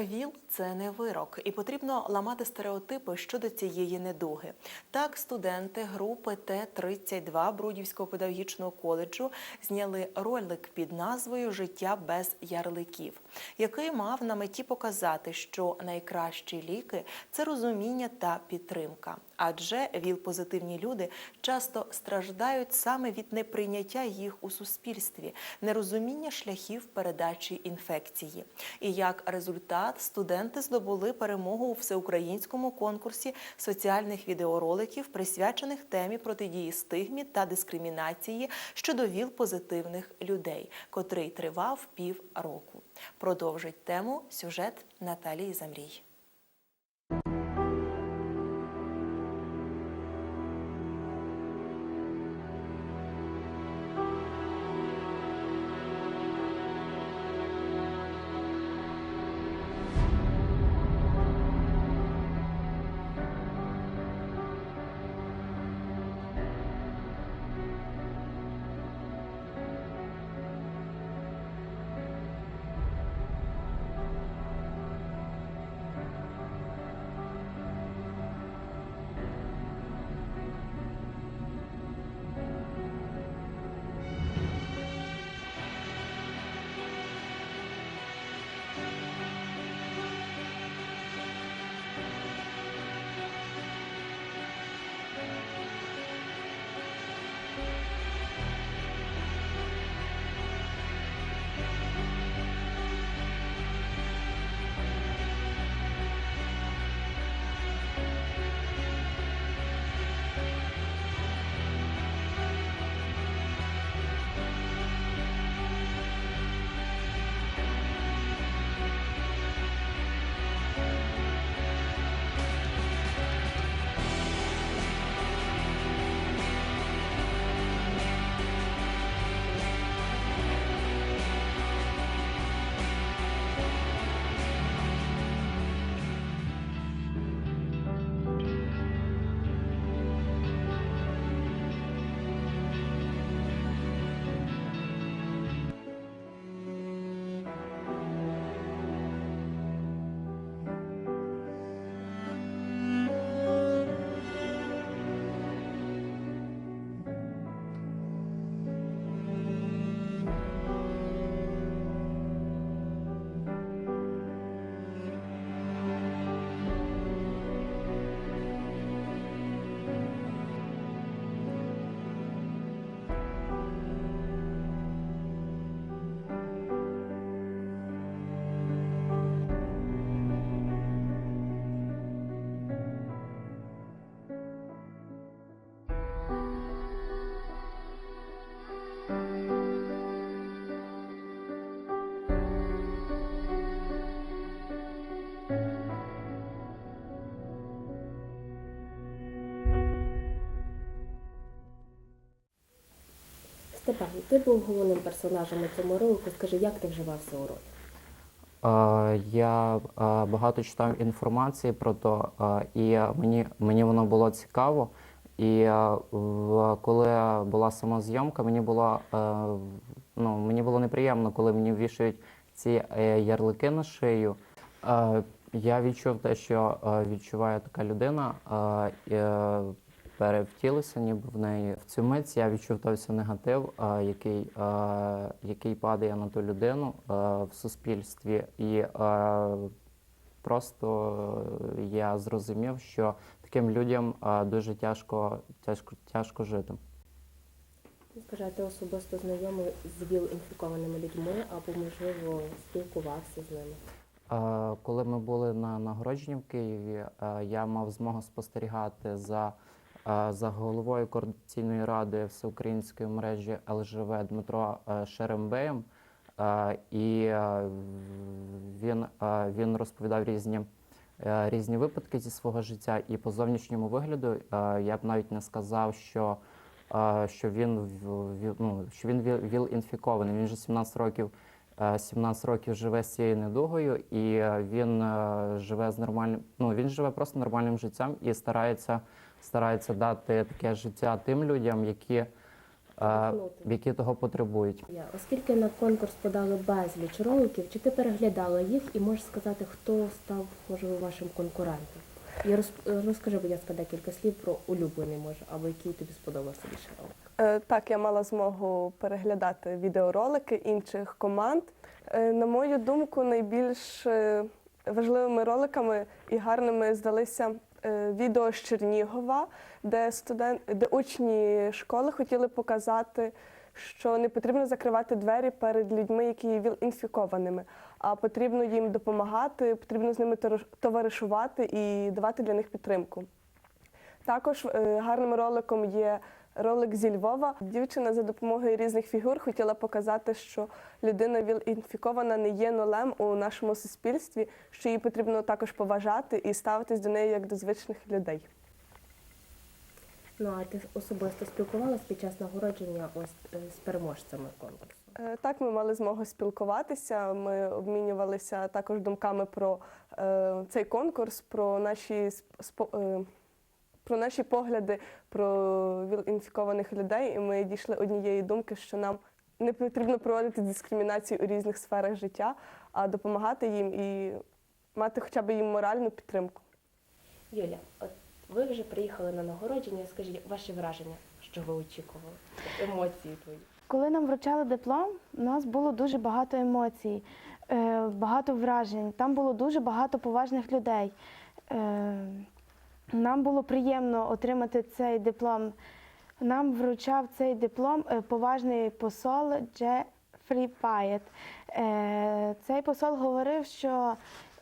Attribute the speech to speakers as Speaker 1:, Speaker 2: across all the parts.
Speaker 1: ВІЛ це не вирок, і потрібно ламати стереотипи щодо цієї недуги. Так, студенти групи Т-32 Брудівського педагогічного коледжу зняли ролик під назвою Життя без ярликів, який мав на меті показати, що найкращі ліки це розуміння та підтримка. Адже ВІЛ-позитивні люди часто страждають саме від неприйняття їх у суспільстві, нерозуміння шляхів передачі інфекції. І як результат студенти здобули перемогу у всеукраїнському конкурсі соціальних відеороликів, присвячених темі протидії стигмі та дискримінації щодо ВІЛ-позитивних людей, котрий тривав пів року. Продовжить тему сюжет Наталії Замрій.
Speaker 2: Степан, ти був головним персонажем у цьому ролику. Скажи, як ти вживався у роль?
Speaker 3: Я багато читав інформації про то, і мені, мені воно було цікаво. І коли була сама зйомка, мені було, е, ну, мені було неприємно, коли мені вішають ці е, ярлики на шию. Е, Я відчув те, що відчуває така людина, перевтілися ніби в неї. В цю мить я відчув той негатив, який, який падає на ту людину в суспільстві. І просто я зрозумів, що таким людям дуже тяжко, тяжко, тяжко жити.
Speaker 2: Скажи, а ти особисто знайомий з ВІЛ-інфікованими людьми або, можливо, спілкувався з ними?
Speaker 3: Коли ми були на нагородженні в Києві, я мав змогу спостерігати за, за головою координаційної ради всеукраїнської мережі ЛЖВ Дмитро е, Шерембеєм. Е, І е, він, він розповідав різні, різні випадки зі свого життя. І по зовнішньому вигляду я б навіть не сказав, що, що він, ну, що він ВІЛ-інфікований. Він вже 17 років е, 17 років живе з цією недугою, і він живе з нормальним. Ну він живе просто нормальним життям і старається, старається дати таке життя тим людям, які, е, які того потребують.
Speaker 2: Я, оскільки на конкурс подали безліч роликів, чи ти переглядала їх і можеш сказати, хто став, можливо, вашим конкурентом? І роз- розкажи, будь ласка, декілька слів про улюблений, може, або який тобі сподобався більше ролик.
Speaker 4: Е, Так, я мала змогу переглядати відеоролики інших команд. Е, На мою думку, найбільш е, важливими роликами і гарними здалися відео з Чернігова, де студент, де учні школи хотіли показати, що не потрібно закривати двері перед людьми, які є ВІЛ-інфікованими, а потрібно їм допомагати, потрібно з ними товаришувати і давати для них підтримку. Також е, гарним роликом є ролик зі Львова. Дівчина за допомогою різних фігур хотіла показати, що людина ВІЛ-інфікована не є нолем у нашому суспільстві, що її потрібно також поважати і ставитись до неї як до звичних людей.
Speaker 2: Ну а ти особисто спілкувалась під час нагородження ось е, з переможцями конкурсу?
Speaker 4: Е, Так, ми мали змогу спілкуватися. Ми обмінювалися також думками про е, цей конкурс, про наші спо- е, про наші погляди про ВІЛ-інфікованих людей. І ми дійшли однієї думки, що нам не потрібно проводити дискримінацію у різних сферах життя, а допомагати їм і мати хоча б їм моральну підтримку.
Speaker 2: Юля, от ви вже приїхали на нагородження. Скажіть ваші враження, що ви очікували? Емоції твої.
Speaker 5: Коли нам вручали диплом, у нас було дуже багато емоцій, е, багато вражень. Там було дуже багато поважних людей. Нам було приємно отримати цей диплом. Нам вручав цей диплом е, поважний посол Джефрі Паєт. Е, Цей посол говорив, що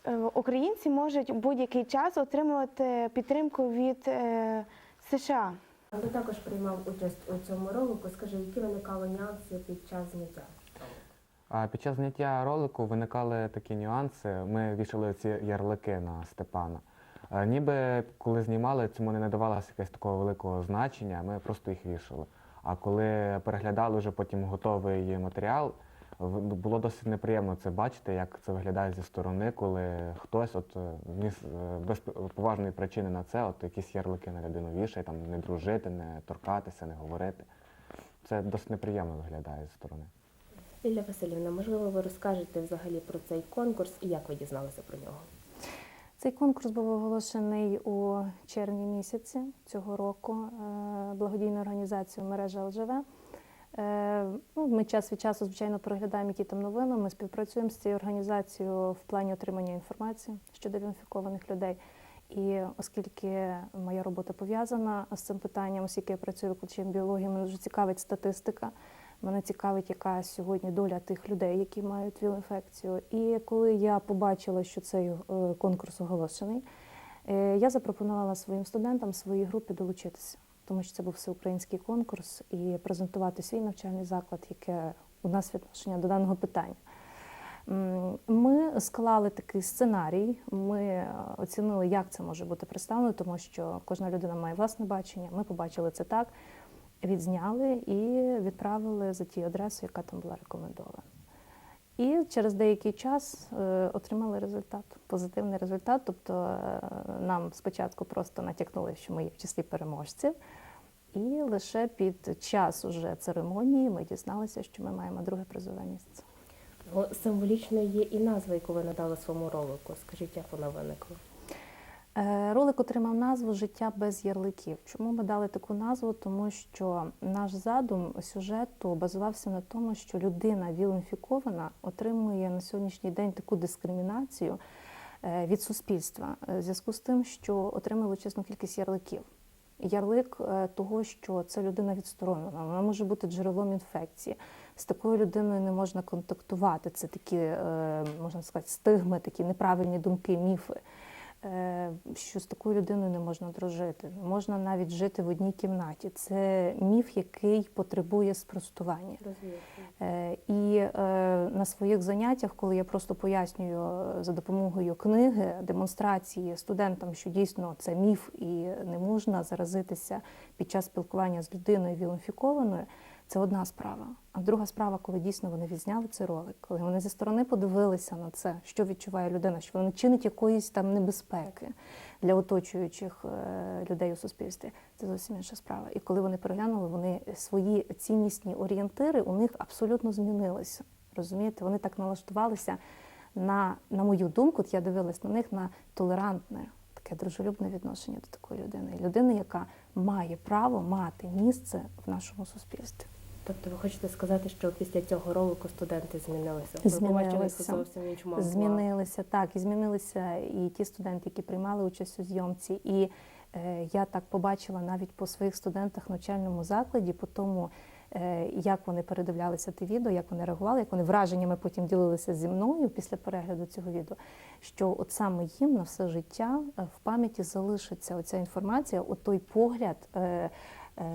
Speaker 5: е, українці можуть у будь-який час отримувати підтримку від США.
Speaker 2: Ти також приймав участь у цьому ролику. Скажи, які виникали нюанси під час зняття?
Speaker 6: А під час зняття ролику виникали такі нюанси. Ми вішали ці ярлики на Степана. Е, Ніби коли знімали, цьому не надавалося якогось такого великого значення, ми просто їх вішали. А коли переглядали вже потім готовий матеріал, було досить неприємно це бачити, як це виглядає зі сторони, коли хтось от е, вніс е, без поважної причини на це, от якісь ярлики на людину вішає, там не дружити, не торкатися, не говорити. Це досить неприємно виглядає зі сторони.
Speaker 2: Ліля Васильівна, можливо, ви розкажете взагалі про цей конкурс і як ви дізналися про нього?
Speaker 7: Цей конкурс був оголошений у червні місяці цього року е, благодійною організацією мережа ЛЖВ. Е, ну, Ми час від часу, звичайно, переглядаємо, які там новини. Ми співпрацюємо з цією організацією в плані отримання інформації щодо інфікованих людей. І оскільки моя робота пов'язана з цим питанням, оскільки я працюю викладачем біології, мене дуже цікавить статистика. Мене цікавить, яка сьогодні доля тих людей, які мають ВІЛ-інфекцію. І коли я побачила, що цей е, конкурс оголошений, е, я запропонувала своїм студентам своїй групі долучитися, тому що це був всеукраїнський конкурс і презентувати свій навчальний заклад, яке у нас відношення до даного питання. Ми склали такий сценарій. Ми е, оцінили, як це може бути представлено, тому що кожна людина має власне бачення. Ми побачили це так, відзняли і відправили за тією адресою, яка там була рекомендована. І через деякий час е, отримали результат, позитивний результат. Тобто е, нам спочатку просто натякнули, що ми є в числі переможців, і лише під час уже церемонії ми дізналися, що ми маємо друге призове місце.
Speaker 2: Символічною є і назва, яку ви надали своєму ролику. Скажіть, як вона виникла?
Speaker 7: Е, Ролик отримав назву Життя без ярликів. Чому ми дали таку назву? Тому що наш задум сюжету базувався на тому, що людина ВІЛ-інфікована отримує на сьогоднішній день таку дискримінацію е, від суспільства е, в зв'язку з тим, що отримує величезну кількість ярликів. Ярлик того, що це людина відсторонена, вона може бути джерелом інфекції. З такою людиною не можна контактувати. Це такі, можна сказати, стигми, такі неправильні думки, міфи. Е, що з такою людиною не можна дружити, можна навіть жити в одній кімнаті. Це міф, який потребує спростування. Е, І е, на своїх заняттях, коли я просто пояснюю за допомогою книги, демонстрації студентам, що дійсно це міф і не можна заразитися під час спілкування з людиною віл-інфікованою, Це одна справа. А друга справа, коли дійсно вони відзняли цей ролик, коли вони зі сторони подивилися на це, що відчуває людина, що вона чинить якоїсь там небезпеки для оточуючих е, людей у суспільстві. Це зовсім інша справа. І коли вони переглянули, вони свої ціннісні орієнтири у них абсолютно змінилися. Розумієте, вони так налаштувалися на, на мою думку, я дивилась на них на толерантне, таке дружелюбне відношення до такої людини. Людини, яка має право мати місце в нашому суспільстві.
Speaker 2: Тобто ви хочете сказати, що після цього ролику студенти змінилися?
Speaker 7: Змінилися.
Speaker 2: зовсім іншому.
Speaker 7: Змінилися так, і змінилися і ті студенти, які приймали участь у зйомці. І е, я так побачила навіть по своїх студентах в навчальному закладі, по тому, е, як вони передивлялися те відео, як вони реагували, як вони враженнями потім ділилися зі мною після перегляду цього відео. Що от саме їм на все життя е, в пам'яті залишиться оця інформація, от той погляд. е,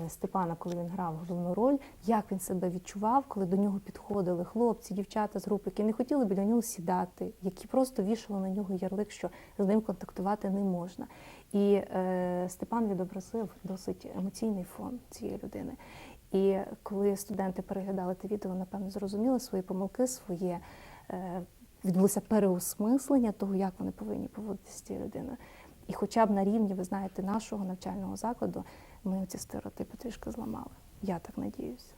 Speaker 7: Степана, коли він грав головну роль, як він себе відчував, коли до нього підходили хлопці, дівчата з групи, які не хотіли біля нього сідати, які просто вішали на нього ярлик, що з ним контактувати не можна. І е, Степан відобразив досить емоційний фон цієї людини. І коли студенти переглядали те відео, напевно, зрозуміли свої помилки, своє е, відбулося переосмислення того, як вони повинні поводитися з цією людиною. І хоча б на рівні, ви знаєте, нашого навчального закладу ми ці стереотипи трішки зламали. Я так надіюся.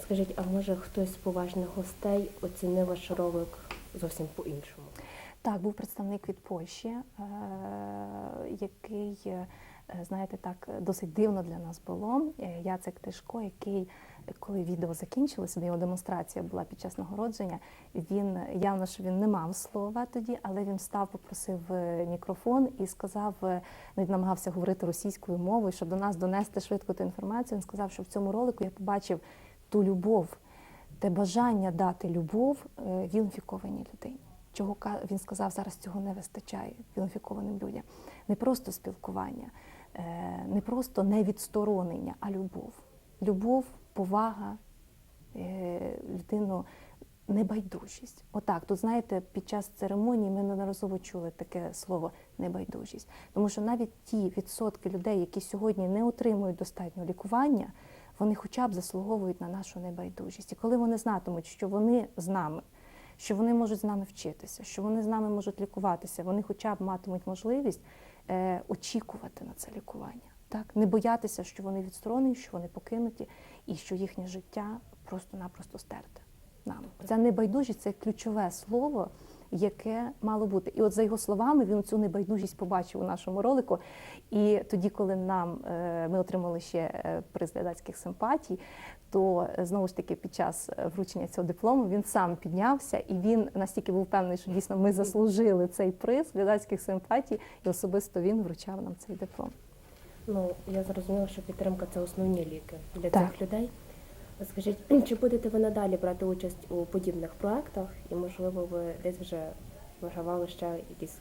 Speaker 2: Скажіть, а може хтось з поважних гостей оцінив ваш ролик зовсім по-іншому?
Speaker 7: Так, був представник від Польщі, е, який, е, знаєте, так досить дивно для нас було. Е, Яцек Тишко, який, коли відео закінчилося, його демонстрація була під час нагородження. Він явно, що він не мав слова тоді, але він став, попросив е, мікрофон і сказав, е, навіть намагався говорити російською мовою, щоб до нас донести швидко ту інформацію. Він сказав, що в цьому ролику я побачив ту любов, те бажання дати любов е, вілінфікованій людині. Чого він сказав, зараз цього не вистачає вілінфікованим людям. Не просто спілкування, не просто невідсторонення, а любов. Любов, повага, е, людину, небайдужість. Отак, тут знаєте, під час церемонії ми неодноразово чули таке слово небайдужість. Тому що навіть ті відсотки людей, які сьогодні не отримують достатньо лікування, вони хоча б заслуговують на нашу небайдужість. І коли вони знатимуть, що вони з нами, що вони можуть з нами вчитися, що вони з нами можуть лікуватися, вони хоча б матимуть можливість е, очікувати на це лікування. Так? Не боятися, що вони відсторонені, що вони покинуті, і що їхнє життя просто-напросто стерте нами. Ця небайдужість це ключове слово, яке мало бути. І от за його словами, він цю небайдужість побачив у нашому ролику. І тоді, коли нам е, ми отримали ще е, приз глядацьких симпатій, то е, знову ж таки під час вручення цього диплому він сам піднявся і він настільки був певний, що дійсно ми заслужили цей приз глядацьких симпатій, і особисто він вручав нам цей диплом.
Speaker 2: Ну, я зрозуміла, що підтримка це основні ліки для
Speaker 7: Так.
Speaker 2: цих людей. Скажіть, чи будете ви надалі брати участь у подібних проектах? І, можливо, ви десь вже вигравали ще якісь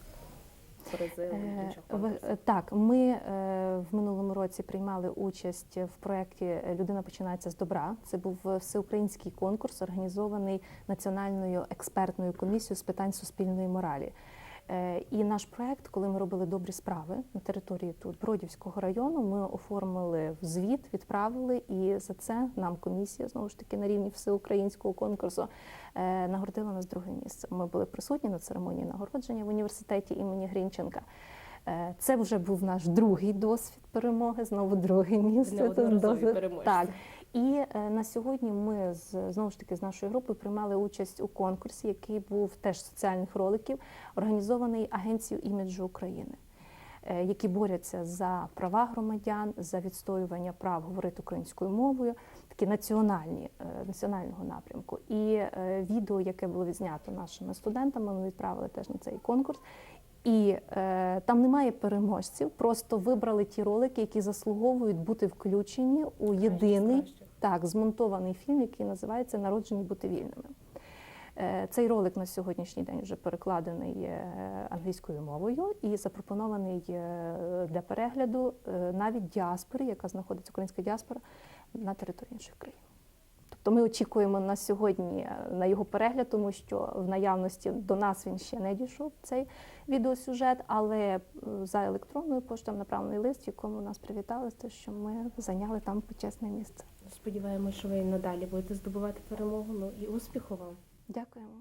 Speaker 2: призи
Speaker 7: Е, е, Так, ми е, в минулому році приймали участь в проєкті Людина починається з добра. Це був всеукраїнський конкурс, організований Національною експертною комісією з питань суспільної моралі. Е, І наш проєкт, коли ми робили добрі справи на території тут Бродівського району, ми оформили в звіт, відправили, і за це нам комісія знову ж таки на рівні всеукраїнського конкурсу е, нагородила нас друге місце. Ми були присутні на церемонії нагородження в університеті імені Грінченка. Е, Це вже був наш другий досвід перемоги, знову друге місце. Це
Speaker 2: Неодноразові переможці.
Speaker 7: Так. І е, на сьогодні ми з знову ж таки з нашою групою приймали участь у конкурсі, який був теж соціальних роликів, організований Агенцією іміджу України, е, які борються за права громадян, за відстоювання прав говорити українською мовою, такі національні е, національного напрямку. І відео, яке було відзнято нашими студентами, ми відправили теж на цей конкурс. І е, там немає переможців, просто вибрали ті ролики, які заслуговують бути включені у єдиний так змонтований фільм, який називається Народжені бути вільними. Е, Цей ролик на сьогоднішній день вже перекладений е, англійською мовою і запропонований е, для перегляду е, навіть діаспорі, яка знаходиться українська діаспора на території інших країн. Тобто ми очікуємо на сьогодні е, на його перегляд, тому що в наявності до нас він ще не дійшов цей відеосюжет, але е, за електронною поштою направлений лист, в якому нас привітали, те, що ми зайняли там почесне місце.
Speaker 2: Сподіваємось, що ви і надалі будете здобувати перемогу. Ну і успіху вам.
Speaker 7: Дякуємо.